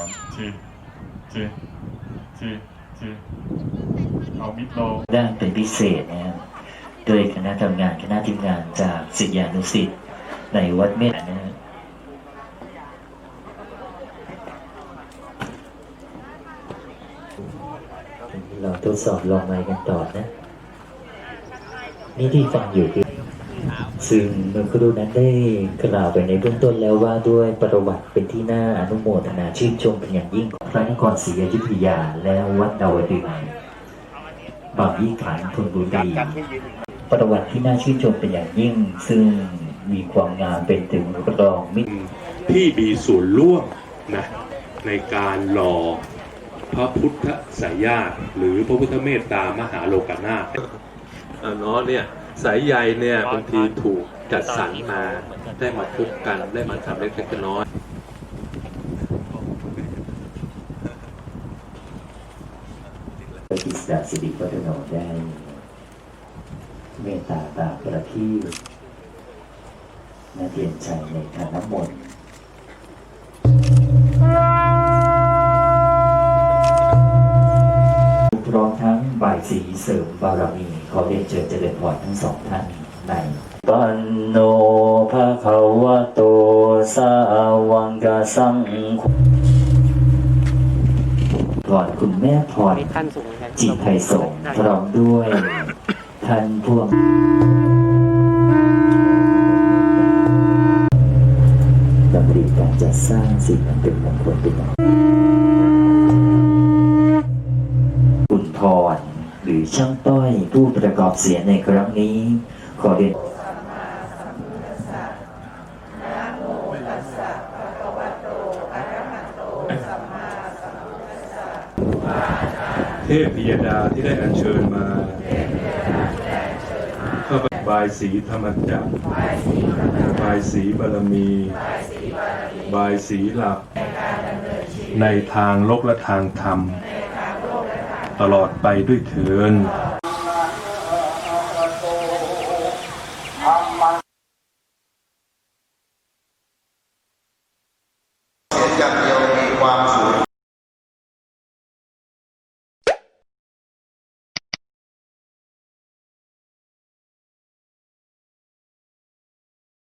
ามจีจีจีจีเอามิดโลด้านเป็นพิเศษนะครับโดยคณะทำงานคณะทีมงานจากศิษยานุศิษย์ในวัดเมตนะเราทดสอบลองไมค์กันต่อนะ นี่ที่ฟังอยู่คือ ซึ่งเมื่อครู่นั้นได้กล่าวไปในเบื้องต้นแล้วว่าด้วยประวัติเป็นที่น่าอนุโมทนาชื่นชมเป็นอย่างยิ่งของพระนครศรีอยุธยาและวัดดาวดึงส์บางยี่ขันธ์ธนบุรีประวัติที่น่าชื่นชมเป็นอย่างยิ่ง ซึ่งมีความงามเป็นถึงรองมิตรที่มีส่วนร่วมนะในการหล่อพระพุทธสายญาติหรือพระพุทธเมตตามหาโลกนาถเอ่อเนาะเนี่ย สายใยเนี่ยบางทีถูกจัดสรรมาได้มาพบกันได้มาทำเล็กๆน้อยพระกิสดาสิริวัฒโนได้ เมตตาตามประทีปนาเทียนชัยในทานน้ำมนต์ สีเสริมบารมีขอเรียนเชิญเจริญพรทั้งสองท่านในปันโนภะคะวะโตสาวังกสังก่อนคุณแม่พรจิตไทยสงพร้อมด้วยท่านพวกดำริการจัดสร้างสิ่งอันเป็นมงคลเป็นอย่างคุณพร หรือช่างต้อยผู้ประกอบเสียงในครั้งนี้ ขอเรียนเทพปิยดาที่ได้อัญเชิญมาข้าพเจ้าบายสีธรรมจักรบายสีบารมี บายสีหลัก ในทางโลกและทางธรรม ตลอดไปด้วยเถินอย่างเดียวมีความสุ